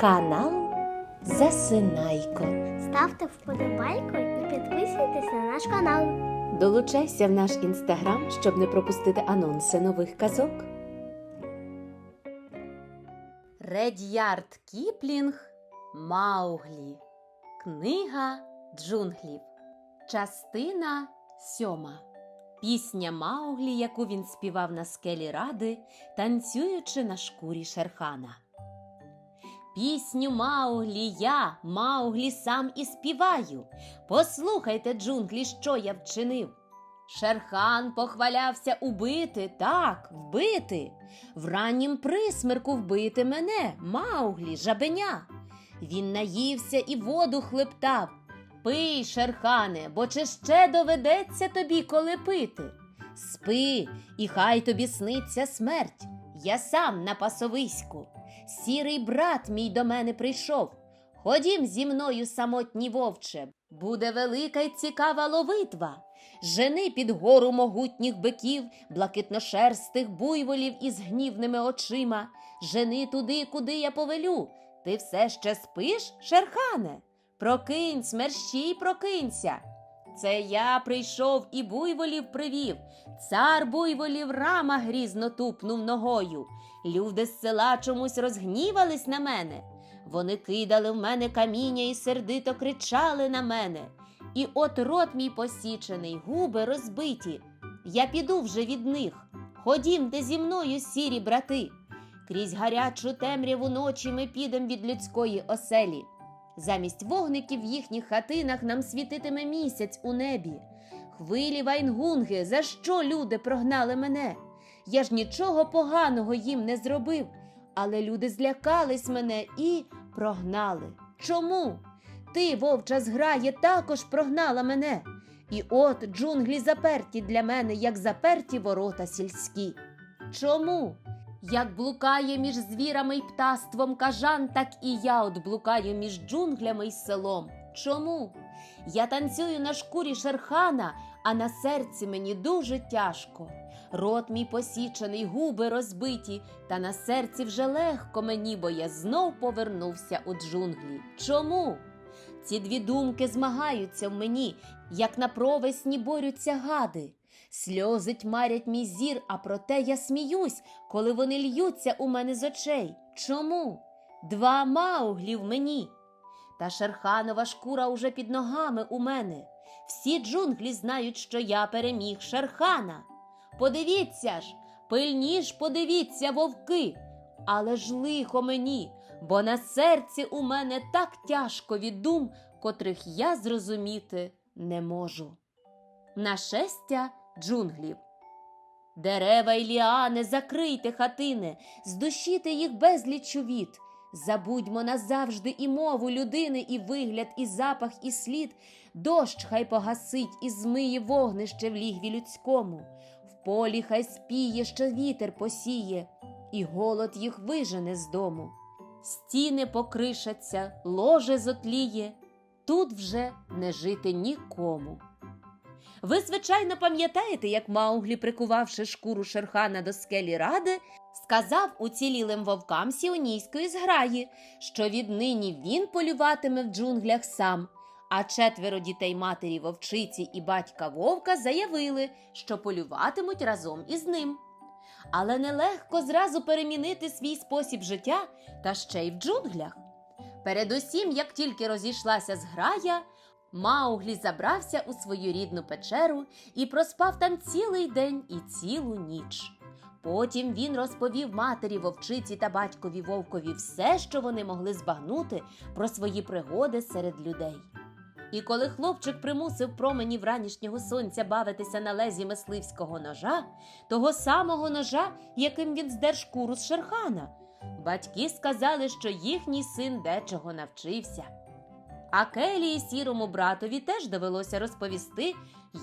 Канал Засинайко. Ставте вподобайку і підписуйтесь на наш канал. Долучайся в наш інстаграм, щоб не пропустити анонси нових казок. Редярд Кіплінг Мауглі. Книга джунглів. Частина сьома. Пісня Мауглі, яку він співав на скелі ради, танцюючи на шкурі Шерхана. Пісню Мауглі я, Мауглі, сам і співаю. Послухайте, джунглі, що я вчинив. Шерхан похвалявся убити, так, вбити. В раннім присмерку вбити мене, Мауглі, жабеня. Він наївся і воду хлептав. Пий, Шерхане, бо чи ще доведеться тобі коли пити? Спи, і хай тобі сниться смерть. Я сам на пасовиську. Сірий брат мій до мене прийшов. Ходім зі мною, самотній вовче, буде велика й цікава ловитва. Жени під гору могутніх биків, блакитношерстих буйволів із гнівними очима. Жени туди, куди я повелю. Ти все ще спиш, шерхане? Прокинь, мерщій, прокинься. Це я прийшов і буйволів привів. Цар буйволів рама грізно тупнув ногою. Люди з села чомусь розгнівались на мене. Вони кидали в мене каміння і сердито кричали на мене. І от рот мій посічений, губи розбиті. Я піду вже від них. Ходімте зі мною, сірі брати. Крізь гарячу темряву ночі ми підем від людської оселі. Замість вогників в їхніх хатинах нам світитиме місяць у небі. Хвилі вайнгунги, за що люди прогнали мене? Я ж нічого поганого їм не зробив, але люди злякались мене і прогнали. Чому? Ти, вовча зграє, також прогнала мене. І от джунглі заперті для мене, як заперті ворота сільські. Чому? Як блукає між звірами й птаством кажан, так і я от блукаю між джунглями й селом. Чому? Я танцюю на шкурі шерхана, а на серці мені дуже тяжко. Рот мій посічений, губи розбиті, та на серці вже легко мені, бо я знов повернувся у джунглі. Чому? Ці дві думки змагаються в мені, як на провесні борються гади. Сльози тьмарять мій зір, а проте я сміюсь, коли вони льються у мене з очей. Чому? Два мауглі в мені. Та шерханова шкура уже під ногами у мене. Всі джунглі знають, що я переміг шерхана. Подивіться ж, пильніш подивіться, вовки. Але ж лихо мені, бо на серці у мене так тяжко від дум, котрих я зрозуміти не можу. Нашестя джунглів. Дерева й ліани, закрийте хатини, здушіте їх безліч віт. Забудьмо назавжди і мову людини, і вигляд, і запах, і слід. Дощ хай погасить і змиє вогнище в лігві людському. В полі хай спіє, що вітер посіє, і голод їх вижене з дому. Стіни покришаться, ложе зотліє, тут вже не жити нікому. Ви, звичайно, пам'ятаєте, як Мауглі, прикувавши шкуру шерхана до скелі ради, сказав уцілілим вовкам сіонійської зграї, що віднині він полюватиме в джунглях сам. А четверо дітей матері вовчиці і батька вовка заявили, що полюватимуть разом із ним. Але нелегко зразу перемінити свій спосіб життя та ще й в джунглях. Передусім, як тільки розійшлася зграя, Мауглі забрався у свою рідну печеру і проспав там цілий день і цілу ніч. Потім він розповів матері вовчиці та батькові вовкові все, що вони могли збагнути про свої пригоди серед людей. І коли хлопчик примусив промені вранішнього сонця бавитися на лезі мисливського ножа, того самого ножа, яким він здер шкуру з шерхана, батьки сказали, що їхній син дечого навчився. А Келі і сірому братові теж довелося розповісти,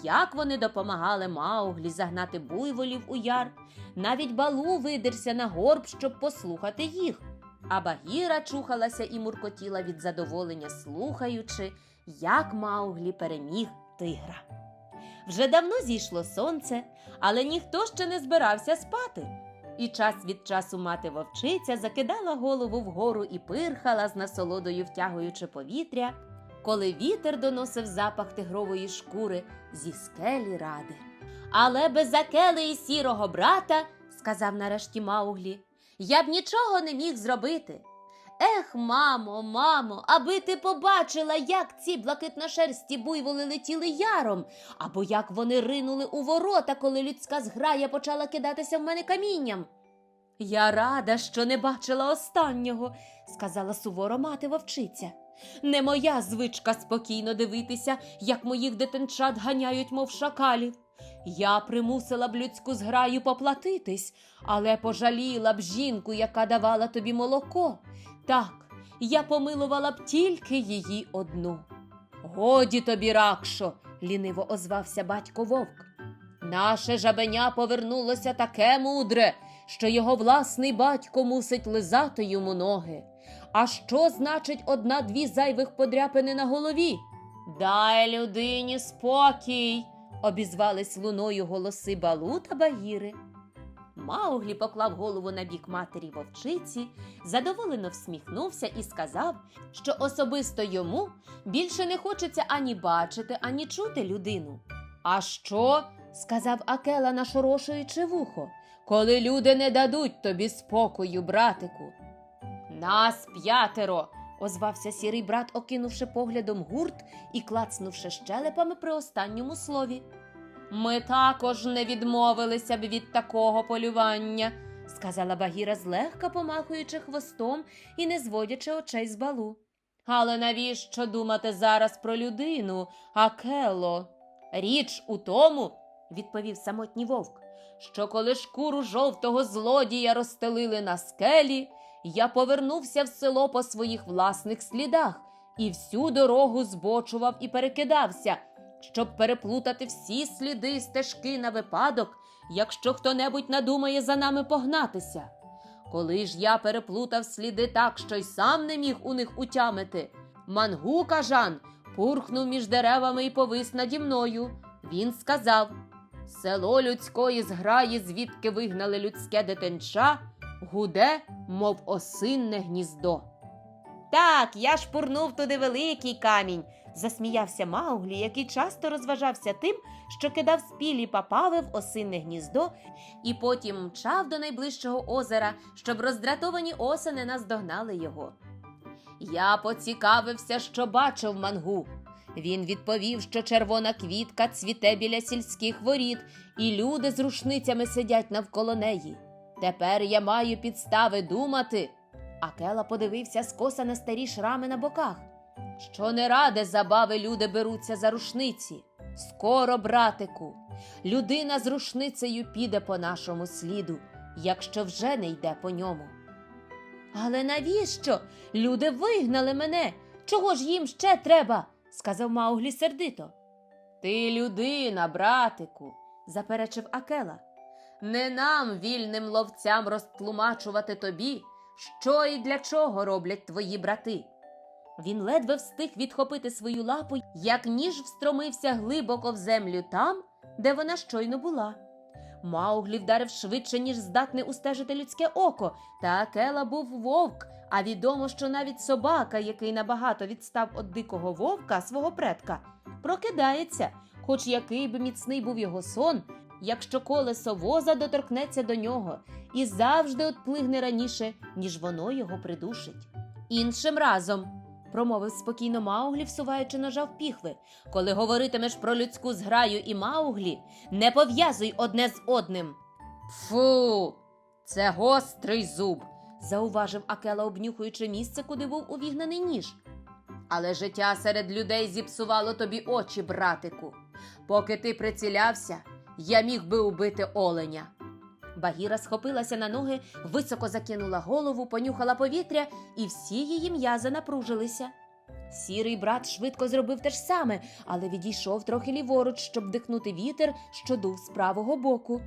як вони допомагали Мауглі загнати буйволів у яр. Навіть балу видерся на горб, щоб послухати їх. А Багіра чухалася і муркотіла від задоволення, слухаючи, як Мауглі переміг тигра. Вже давно зійшло сонце, але ніхто ще не збирався спати. І час від часу мати вовчиця закидала голову вгору і пирхала з насолодою втягуючи повітря, коли вітер доносив запах тигрової шкури зі скелі ради. Але без Акели і сірого брата, сказав нарешті Мауглі, я б нічого не міг зробити. Ех, мамо, мамо, аби ти побачила, як ці блакитношерсті буйволи летіли яром, або як вони ринули у ворота, коли людська зграя почала кидатися в мене камінням. Я рада, що не бачила останнього, сказала суворо мати вовчиця. Не моя звичка спокійно дивитися, як моїх дитинчат ганяють, мов шакалів. Я примусила б людську зграю поплатитись, але пожаліла б жінку, яка давала тобі молоко. Так, я помилувала б тільки її одну. Годі тобі, Ракшо, ліниво озвався батько вовк. Наше жабеня повернулося таке мудре, що його власний батько мусить лизати йому ноги. А що значить одна-дві зайвих подряпини на голові? Дай людині спокій, обізвались луною голоси Балу та Багіри. Мауглі поклав голову на бік матері вовчиці, задоволено всміхнувся і сказав, що особисто йому більше не хочеться ані бачити, ані чути людину. А що? сказав Акела, нашорошуючи вухо, коли люди не дадуть тобі спокою, братику. Нас п'ятеро, озвався сірий брат, окинувши поглядом гурт і клацнувши щелепами при останньому слові. Ми також не відмовилися б від такого полювання, сказала Багіра, злегка помахуючи хвостом і не зводячи очей з балу. Але навіщо думати зараз про людину, Акело? Річ у тому, відповів самотній вовк, що коли шкуру жовтого злодія розстелили на скелі, я повернувся в село по своїх власних слідах і всю дорогу збочував і перекидався, щоб переплутати всі сліди і стежки на випадок, якщо хто-небудь надумає за нами погнатися. Коли ж я переплутав сліди так, що й сам не міг у них утямити, мангу кажан пурхнув між деревами і повис наді мною. Він сказав: Село людської зграї, звідки вигнали людське дитинча, гуде, мов осинне гніздо. Так, я шпурнув туди великий камінь, засміявся Мауглі, який часто розважався тим, що кидав спілі папави в осинне гніздо і потім мчав до найближчого озера, щоб роздратовані осени наздогнали його. Я поцікавився, що бачив мангу. Він відповів, що червона квітка цвіте біля сільських воріт, і люди з рушницями сидять навколо неї. Тепер я маю підстави думати. Акела подивився скоса на старі шрами на боках. Що не ради забави люди беруться за рушниці. Скоро, братику, людина з рушницею піде по нашому сліду, якщо вже не йде по ньому. Але навіщо? Люди вигнали мене. Чого ж їм ще треба? сказав Мауглі сердито. Ти людина, братику, заперечив Акела. Не нам, вільним ловцям, розтлумачувати тобі, що і для чого роблять твої брати. Він ледве встиг відхопити свою лапу, як ніж встромився глибоко в землю там, де вона щойно була. Мауглі вдарив швидше, ніж здатне устежити людське око, та Акела був вовк, а відомо, що навіть собака, який набагато відстав від дикого вовка, свого предка, прокидається, хоч який би міцний був його сон, якщо колесо воза доторкнеться до нього і завжди отплигне раніше, ніж воно його придушить. Іншим разом, промовив спокійно Мауглі, всуваючи ножа в піхви, коли говоритимеш про людську зграю і Мауглі, не пов'язуй одне з одним. Фу, це гострий зуб, зауважив Акела, обнюхуючи місце, куди був увігнаний ніж. Але життя серед людей зіпсувало тобі очі, братику. Поки ти прицілявся, я міг би убити оленя. Багіра схопилася на ноги, високо закинула голову, понюхала повітря, і всі її м'язи напружилися. Сірий брат швидко зробив те ж саме, але відійшов трохи ліворуч, щоб дихнути вітер, що дув з правого боку.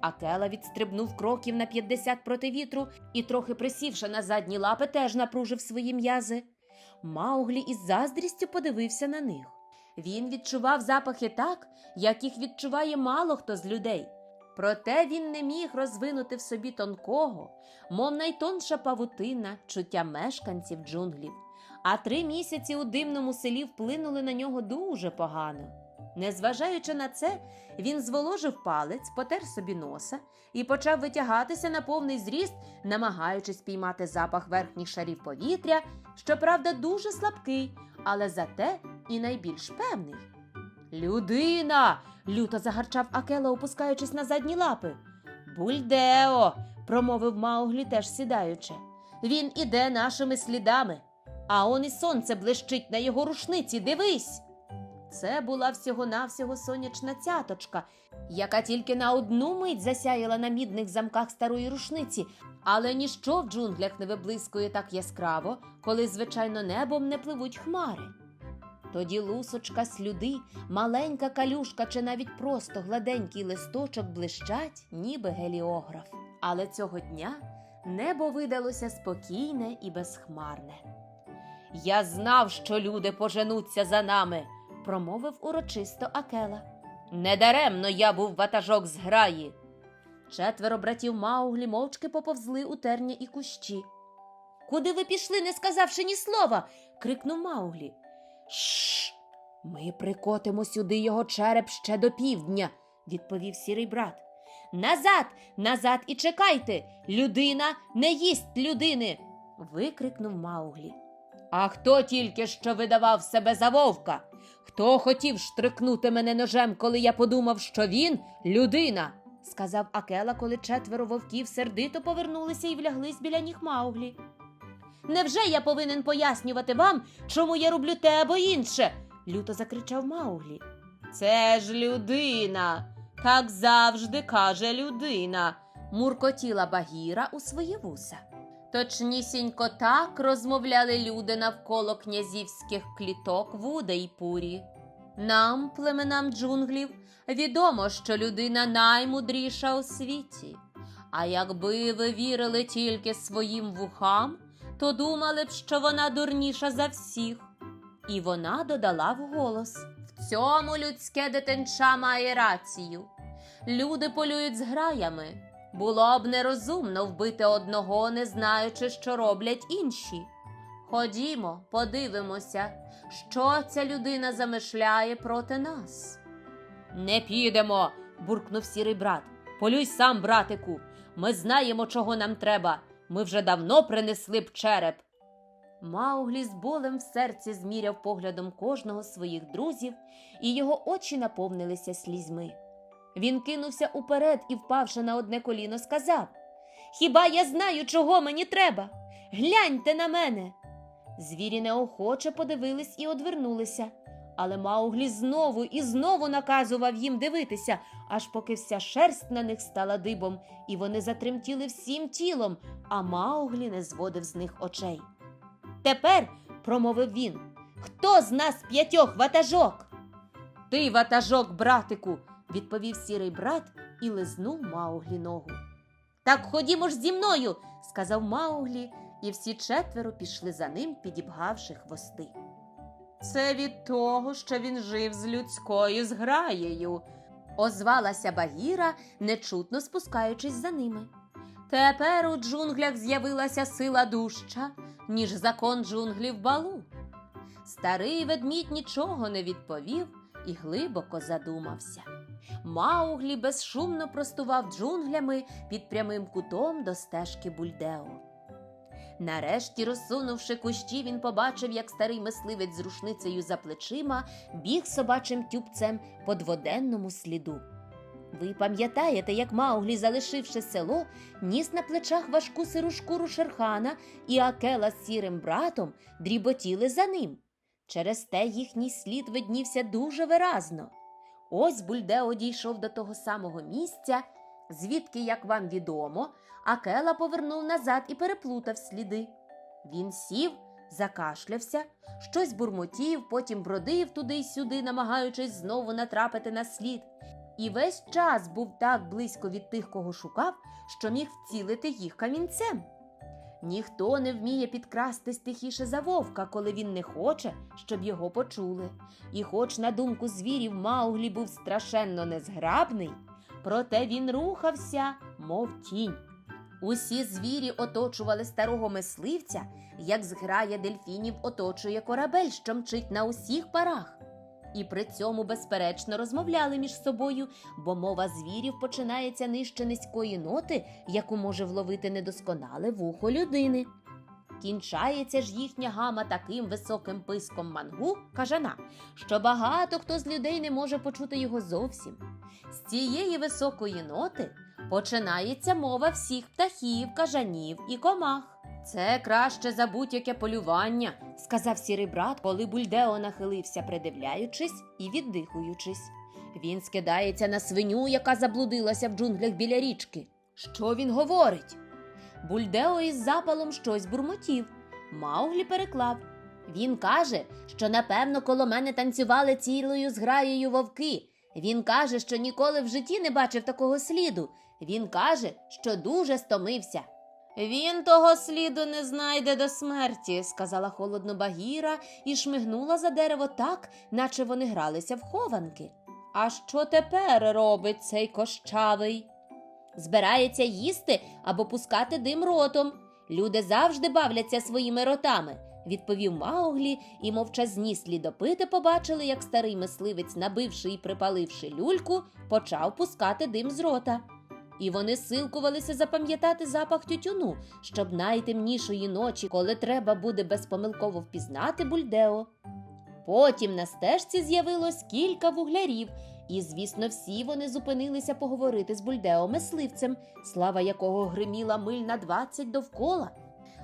Акела відстрибнув кроків на 50 проти вітру і, трохи присівши на задні лапи, теж напружив свої м'язи. Мауглі із заздрістю подивився на них. Він відчував запахи так, як їх відчуває мало хто з людей. Проте він не міг розвинути в собі тонкого, мов найтонша павутина чуття мешканців джунглів. А три місяці у димному селі вплинули на нього дуже погано. Незважаючи на це, він зволожив палець, потер собі носа і почав витягатися на повний зріст, намагаючись піймати запах верхніх шарів повітря, щоправда, дуже слабкий, але зате і найбільш певний. Людина. люто загарчав Акела, опускаючись на задні лапи. Бульдео. промовив Мауглі, теж сідаючи. Він іде нашими слідами. А он і сонце блищить на його рушниці. Дивись. Це була всього-навсього сонячна цяточка, яка тільки на одну мить засяяла на мідних замках старої рушниці, але ніщо в джунглях не виблискує так яскраво, коли, звичайно, небом не пливуть хмари. Тоді лусочка слюди, маленька калюшка чи навіть просто гладенький листочок блищать, ніби геліограф. Але цього дня небо видалося спокійне і безхмарне. Я знав, що люди поженуться за нами, промовив урочисто Акела. Недаремно я був ватажок з граї. Четверо братів Мауглі мовчки поповзли у терня і кущі. Куди ви пішли, не сказавши ні слова? крикнув Мауглі. Шш. Ми прикотимо сюди його череп ще до півдня, відповів сірий брат. Назад, назад і чекайте. Людина не їсть людини. викрикнув Мауглі. А хто тільки що видавав себе за вовка? Хто хотів штрикнути мене ножем, коли я подумав, що він людина? сказав Акела, коли четверо вовків сердито повернулися і вляглись біля ніг Мауглі. Невже я повинен пояснювати вам, чому я роблю те або інше? люто закричав Мауглі. Це ж людина, так завжди каже людина, муркотіла Багіра у свої вуса. Точнісінько так розмовляли люди навколо князівських кліток в Удайпурі. Нам, племенам джунглів, відомо, що людина наймудріша у світі. А якби ви вірили тільки своїм вухам, то думали б, що вона дурніша за всіх. І вона додала вголос В цьому людське дитинча має рацію. Люди полюють з граями. Було б нерозумно вбити одного, не знаючи, що роблять інші. Ходімо, подивимося, що ця людина замишляє проти нас. Не підемо, буркнув сірий брат. Полюй сам, братику. Ми знаємо, чого нам треба. Ми вже давно принесли б череп. Мауглі з болем в серці зміряв поглядом кожного з своїх друзів, і його очі наповнилися слізьми. Він кинувся уперед і, впавши на одне коліно, сказав Хіба я знаю, чого мені треба? Гляньте на мене. Звірі неохоче подивились і одвернулися, але Мауглі знову і знову наказував їм дивитися, аж поки вся шерсть на них стала дибом, і вони затремтіли всім тілом, а Мауглі не зводив з них очей. Тепер, промовив він, хто з нас п'ятьох ватажок? Ти ватажок, братику, відповів сірий брат і лизнув Мауглі ногу. Так ходімо ж зі мною, сказав Мауглі, і всі четверо пішли за ним, підібгавши хвости. Це від того, що він жив з людською зграєю, озвалася Багіра, нечутно спускаючись за ними. Тепер у джунглях з'явилася сила дужча, ніж закон джунглів балу. Старий ведмідь нічого не відповів і глибоко задумався. Мауглі безшумно простував джунглями під прямим кутом до стежки Бульдео. Нарешті, розсунувши кущі, він побачив, як старий мисливець з рушницею за плечима біг собачим тюбцем по дводенному сліду. Ви пам'ятаєте, як Мауглі, залишивши село, ніс на плечах важку сиру шкуру шерхана і Акела з сірим братом дріботіли за ним. Через те їхній слід виднівся дуже виразно. Ось Бульдео дійшов до того самого місця, звідки, як вам відомо, Акела повернув назад і переплутав сліди. Він сів, закашлявся, щось бурмотів, потім бродив туди й сюди, намагаючись знову натрапити на слід. І весь час був так близько від тих, кого шукав, що міг вцілити їх камінцем. Ніхто не вміє підкрастись тихіше за вовка, коли він не хоче, щоб його почули. І хоч, на думку звірів, Мауглі був страшенно незграбний, проте він рухався, мов тінь. Усі звірі оточували старого мисливця, як зграя дельфінів оточує корабель, що мчить на усіх парах. І при цьому, безперечно, розмовляли між собою, бо мова звірів починається нижче низької ноти, яку може вловити недосконале вухо людини. Кінчається ж їхня гама таким високим писком мангу, кажана, що багато хто з людей не може почути його зовсім. З цієї високої ноти починається мова всіх птахів, кажанів і комах. Це краще за будь-яке полювання, сказав сірий брат, коли Бульдео нахилився, придивляючись і віддихуючись. Він скидається на свиню, яка заблудилася в джунглях біля річки. Що він говорить? Бульдео із запалом щось бурмотів. Мауглі переклав. Він каже, що напевно коло мене танцювали цілою зграєю вовки. Він каже, що ніколи в житті не бачив такого сліду. Він каже, що дуже стомився. Він того сліду не знайде до смерті, сказала холодно Багіра і шмигнула за дерево так, наче вони гралися в хованки. А що тепер робить цей кощавий? Збирається їсти або пускати дим ротом. Люди завжди бавляться своїми ротами, відповів Мауглі, і мовчазні слідопити побачили, як старий мисливець, набивши і припаливши люльку, почав пускати дим з рота. І вони силкувалися запам'ятати запах тютюну, щоб найтемнішої ночі, коли треба буде безпомилково впізнати бульдео. Потім на стежці з'явилось кілька вуглярів, і, звісно, всі вони зупинилися поговорити з бульдео мисливцем, слава якого гриміла миль на двадцять довкола.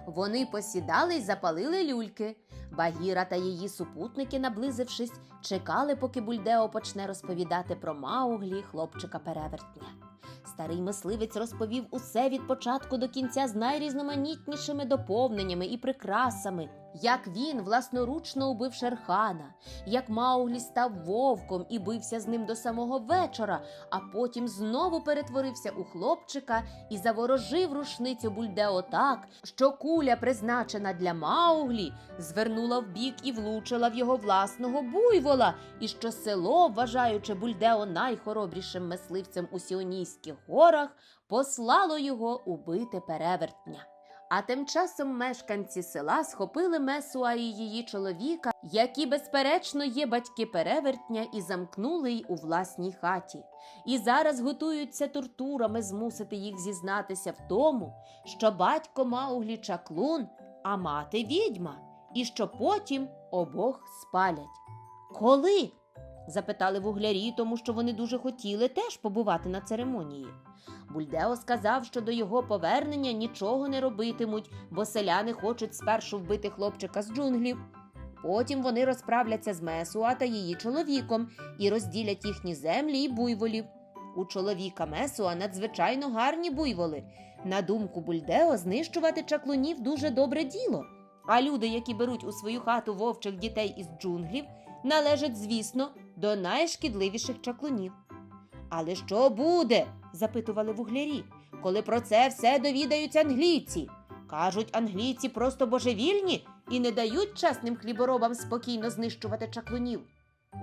Вони посідали й запалили люльки. Багіра та її супутники, наблизившись, чекали, поки Бульдео почне розповідати про Мауглі, хлопчика перевертня. Старий мисливець розповів усе від початку до кінця з найрізноманітнішими доповненнями і прикрасами, як він власноручно убив Шерхана, як Мауглі став вовком і бився з ним до самого вечора, а потім знову перетворився у хлопчика і заворожив рушницю Бульдео так, що куля, призначена для Мауглі, звернула вбік і влучила в його власного буйвола, і що село, вважаючи Бульдео найхоробрішим мисливцем у Сіонійських горах, послало його убити перевертня. А тим часом мешканці села схопили Месуа і її чоловіка, які, безперечно, є батьки перевертня, і замкнули й у власній хаті. І зараз готуються тортурами змусити їх зізнатися в тому, що батько Мауглі чаклун, а мати відьма, і що потім обох спалять. Коли? запитали вуглярі, тому що вони дуже хотіли теж побувати на церемонії. Бульдео сказав, що до його повернення нічого не робитимуть, бо селяни хочуть спершу вбити хлопчика з джунглів. Потім вони розправляться з Месуа та її чоловіком і розділять їхні землі і буйволів. У чоловіка Месуа надзвичайно гарні буйволи. На думку Бульдео, знищувати чаклунів дуже добре діло. А люди, які беруть у свою хату вовчих дітей із джунглів, належать, звісно, до найшкідливіших чаклунів. Але що буде? запитували вуглярі, коли про це все довідаються англійці. Кажуть, англійці просто божевільні і не дають чесним хліборобам спокійно знищувати чаклунів.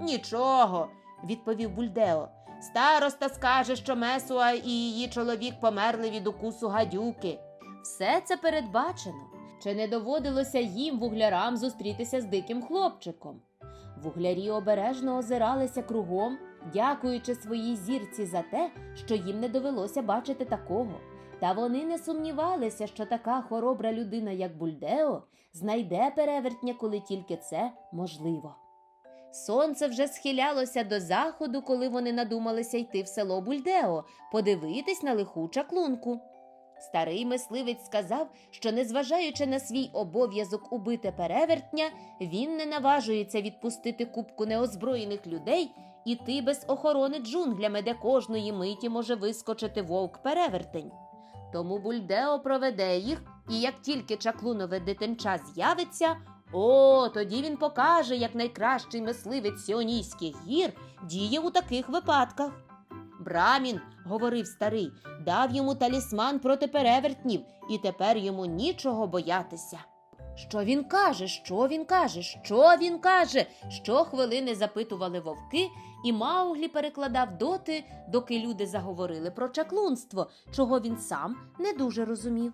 Нічого, відповів Бульдео. Староста скаже, що Месуа і її чоловік померли від укусу гадюки. Все це передбачено. Чи не доводилося їм вуглярам зустрітися з диким хлопчиком? Вуглярі обережно озиралися кругом, дякуючи своїй зірці за те, що їм не довелося бачити такого. Та вони не сумнівалися, що така хоробра людина, як Бульдео, знайде перевертня, коли тільки це можливо. Сонце вже схилялося до заходу, коли вони надумалися йти в село Бульдео, подивитись на лиху чаклунку. Старий мисливець сказав, що, незважаючи на свій обов'язок убити перевертня, він не наважується відпустити купку неозброєних людей іти без охорони джунглями, де кожної миті може вискочити вовк перевертень. Тому Бульдео проведе їх, і як тільки чаклунове дитинча з'явиться, о, тоді він покаже, як найкращий мисливець Сіонійських гір діє у таких випадках. Брамін, говорив старий, дав йому талісман проти перевертнів, і тепер йому нічого боятися. Що він каже? Що він каже? Що він каже? Щохвилини запитували вовки, і Мауглі перекладав доти, доки люди заговорили про чаклунство, чого він сам не дуже розумів.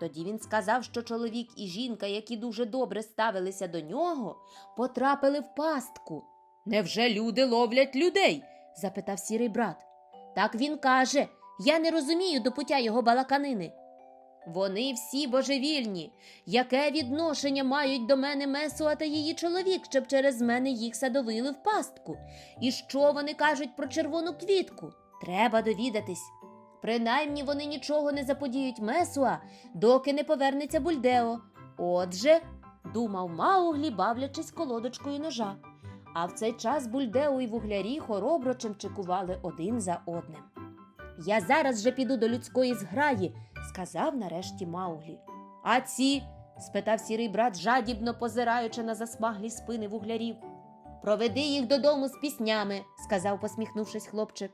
Тоді він сказав, що чоловік і жінка, які дуже добре ставилися до нього, потрапили в пастку. Невже люди ловлять людей? запитав сірий брат. Так він каже. Я не розумію до пуття його балаканини. Вони всі божевільні. Яке відношення мають до мене Месуа та її чоловік, щоб через мене їх садовили в пастку? І що вони кажуть про червону квітку? Треба довідатись. Принаймні вони нічого не заподіють Месуа, доки не повернеться Бульдео. Отже, думав Мауглі, бавлячись колодочкою ножа. А в цей час Бульдео і вуглярі хоробро чимчикували один за одним. Я зараз же піду до людської зграї, сказав нарешті Мауглі. А ці? спитав сірий брат, жадібно позираючи на засмаглі спини вуглярів. Проведи їх додому з піснями, сказав, посміхнувшись хлопчик.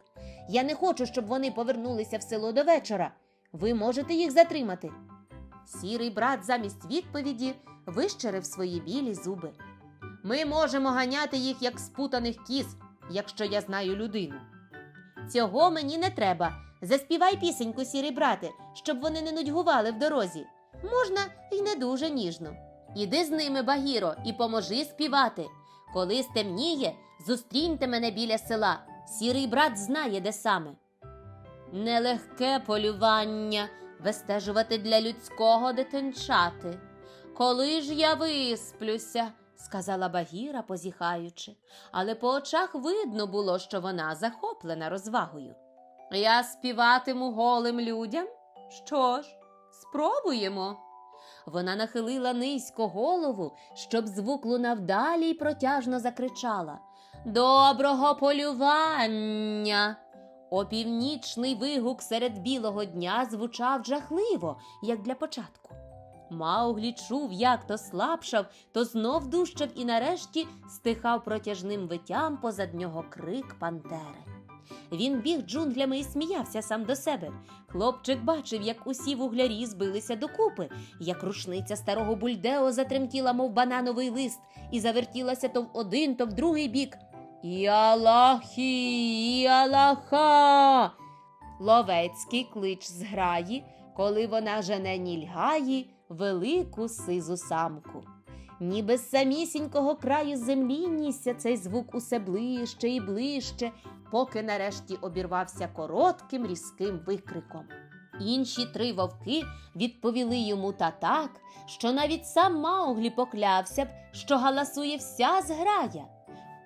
Я не хочу, щоб вони повернулися в село до вечора. Ви можете їх затримати. Сірий брат замість відповіді вищерив свої білі зуби. Ми можемо ганяти їх як спутаних кіз, якщо я знаю людину. Цього мені не треба. Заспівай пісеньку, сірий брате, щоб вони не нудьгували в дорозі. Можна й не дуже ніжно. Іди з ними, Багіро, і поможи співати. Коли стемніє, зустріньте мене біля села. Сірий брат знає, де саме. Нелегке полювання вистежувати для людського дитинчати. Коли ж я висплюся, сказала Багіра, позіхаючи, але по очах видно було, що вона захоплена розвагою. Я співатиму голим людям? Що ж, спробуємо. Вона нахилила низько голову, щоб звук лунав далі й протяжно закричала Доброго полювання. Опівнічний вигук серед білого дня звучав жахливо, як для початку. Мауглі чув, як то слабшав, то знов дужчав і нарешті стихав протяжним виттям позад нього крик пантери. Він біг джунглями і сміявся сам до себе. Хлопчик бачив, як усі вуглярі збилися докупи, як рушниця старого бульдео затремтіла, мов банановий лист, і завертілася то в один, то в другий бік. Іалахі, іалаха. Ловецький клич з граї, коли вона жене нільгаї велику сизу самку. Ніби з самісінького краю землі нісся цей звук усе ближче і ближче, поки нарешті обірвався коротким різким викриком. Інші три вовки відповіли йому та так, що навіть сам Мауглі поклявся б, що галасує вся зграя.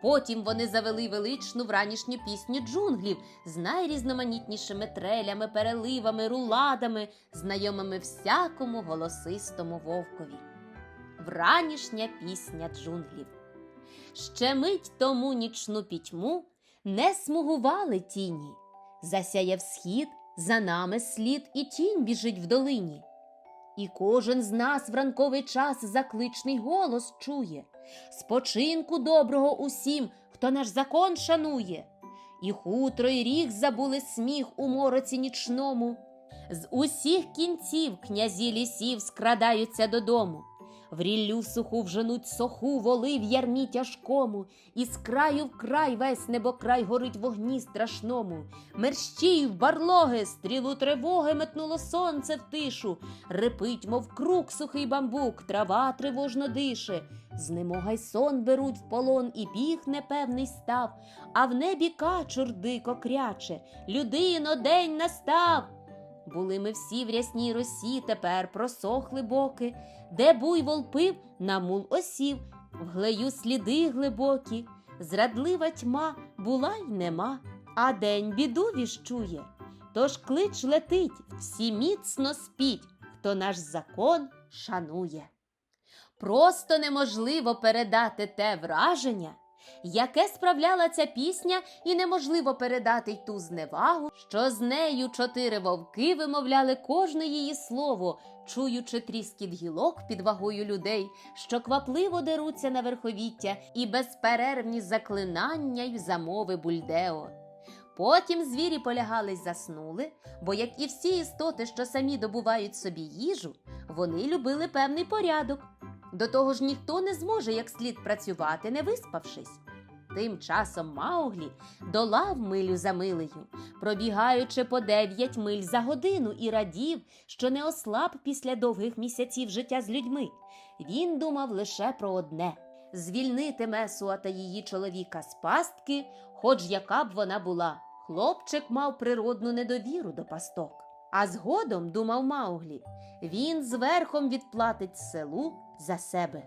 Потім вони завели величну вранішню пісню джунглів з найрізноманітнішими трелями, переливами, руладами, знайомими всякому голосистому вовкові. Вранішня пісня джунглів. Ще мить тому нічну пітьму не смугували тіні. Засяяв схід, за нами слід і тінь біжить в долині. І кожен з нас в ранковий час закличний голос чує Спочинку доброго усім, хто наш закон шанує. І хутро й ріг забули сміх у мороці нічному. З усіх кінців князі лісів скрадаються додому. В ріллю суху вженуть соху воли в ярмі тяжкому, і з краю в край весь небокрай горить вогні страшному. Мерщій в барлоги, стрілу тривоги метнуло сонце в тишу. Репить, мов круг сухий бамбук, трава тривожно дише. Знемога й сон беруть в полон, і біг непевний став, а в небі качур дико кряче. Людино, день настав. Були ми всі в рясній росі, тепер просохли боки, де буйвол пив, на мул осів, в глею сліди глибокі, зрадлива тьма була й нема, а день біду віщує. Тож клич летить, всі міцно спіть, хто наш закон шанує. Просто неможливо передати те враження, яке справляла ця пісня, і неможливо передати й ту зневагу, що з нею чотири вовки вимовляли кожне її слово, чуючи тріскіт гілок під вагою людей, що квапливо деруться на верховіття і безперервні заклинання й замови бульдео. Потім звірі полягали й заснули, бо, як і всі істоти, що самі добувають собі їжу, вони любили певний порядок. До того ж ніхто не зможе як слід працювати, не виспавшись. Тим часом Мауглі долав милю за милею, пробігаючи по дев'ять миль за годину і радів, що не ослаб після довгих місяців життя з людьми. Він думав лише про одне звільнити Месуа та її чоловіка з пастки, хоч яка б вона була. Хлопчик мав природну недовіру до пасток. А згодом, думав Мауглі, він зверхом відплатить селу за себе.